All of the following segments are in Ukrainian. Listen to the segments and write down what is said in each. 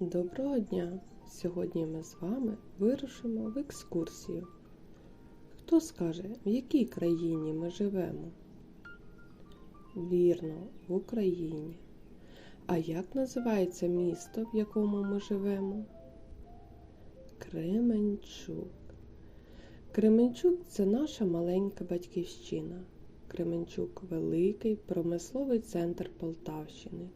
Доброго дня! Сьогодні ми з вами вирушимо в екскурсію. Хто скаже, в якій країні ми живемо? Вірно, в Україні. А як називається місто, в якому ми живемо? Кременчук. Кременчук це наша маленька батьківщина. Кременчук великий промисловий центр Полтавщини.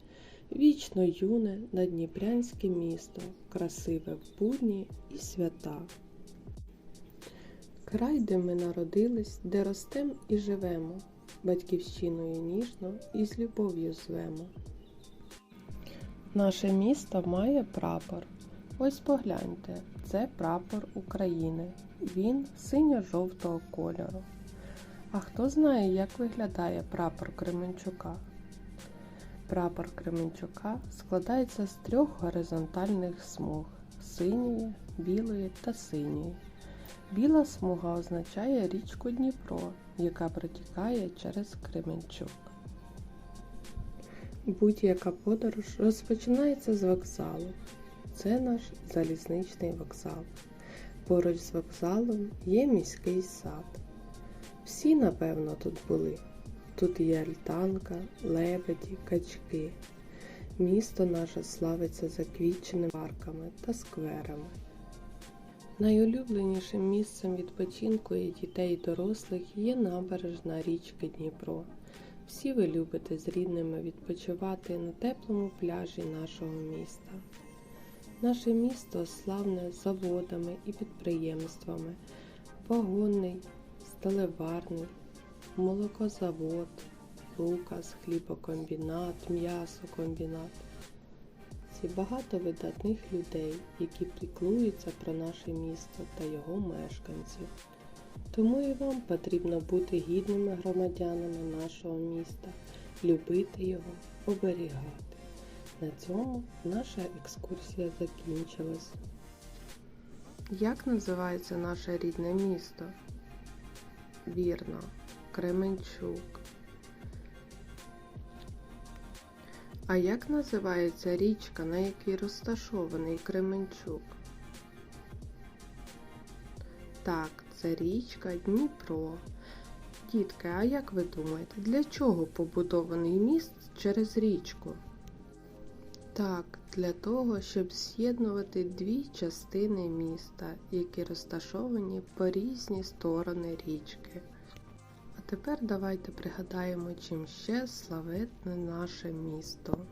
Вічно юне надніпрянське місто, красиве в будні і свята. Край, де ми народились, де ростем і живемо, батьківщиною ніжно і з любов'ю звемо. Наше місто має прапор. Ось погляньте, це прапор України. Він синьо-жовтого кольору. А хто знає, як виглядає прапор Кременчука? Прапор Кременчука складається з трьох горизонтальних смуг синьої, білої та синьої. Біла смуга означає річку Дніпро, яка протікає через Кременчук. Будь-яка подорож розпочинається з вокзалу. Це наш залізничний вокзал. Поруч з вокзалом є міський сад. Всі, напевно, тут були. Тут є альтанка, лебеді, качки. Місто наше славиться заквітченими парками та скверами. Найулюбленішим місцем відпочинку і дітей і дорослих є набережна річки Дніпро. Всі ви любите з рідними відпочивати на теплому пляжі нашого міста. Наше місто славне заводами і підприємствами, вагонний, сталеварний, молокозавод, Лукас, хлібокомбінат, м'ясокомбінат. Це багато видатних людей, які піклуються про наше місто та його мешканців. Тому і вам потрібно бути гідними громадянами нашого міста, любити його, оберігати. На цьому наша екскурсія закінчилась. Як називається наше рідне місто? Вірно, Кременчук. А як називається річка, на якій розташований Кременчук? Так, це річка Дніпро. Дітки, а як ви думаєте, для чого побудований міст через річку? Так, для того, щоб з'єднувати дві частини міста, які розташовані по різні сторони річки. Тепер давайте пригадаємо, чим ще славетне наше місто.